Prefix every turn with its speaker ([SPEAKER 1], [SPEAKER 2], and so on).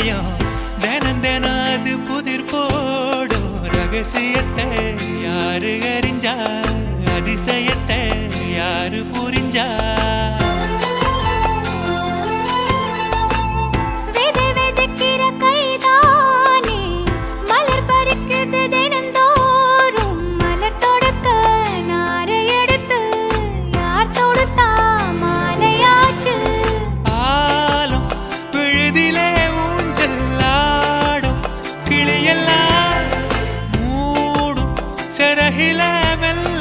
[SPEAKER 1] இதயம் தினம் தினம் அது புதிர் போடும் ரகசியத்தை யாரு அறிஞ்சா? அதிசயத்தை யாரு புரிஞ்சா? வெளியெல்லாம் மூடும் செரகில வெல்ல